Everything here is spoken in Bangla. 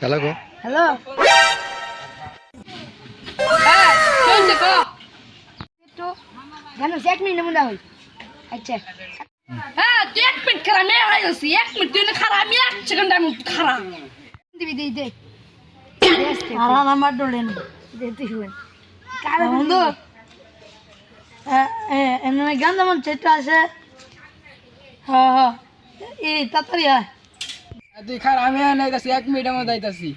খেলা গো হ্যালো হ্যাঁ জানো এক মিনিট মধ্যে হই আচ্ছা হ্যাঁ তুই এক মিনিট খারাপ মেয়ে হয়ে গেছি এক মিনিট তুই খারাপ আমি এক সেকেন্ড আমি খারাপ এমনি গান যেমন চেষ্টা আছে হ্যাঁ হ্যাঁ। এই, তাড়াতাড়ি আয়। দেখার খার আমি এক মিনিটের মধ্যে আইতাছি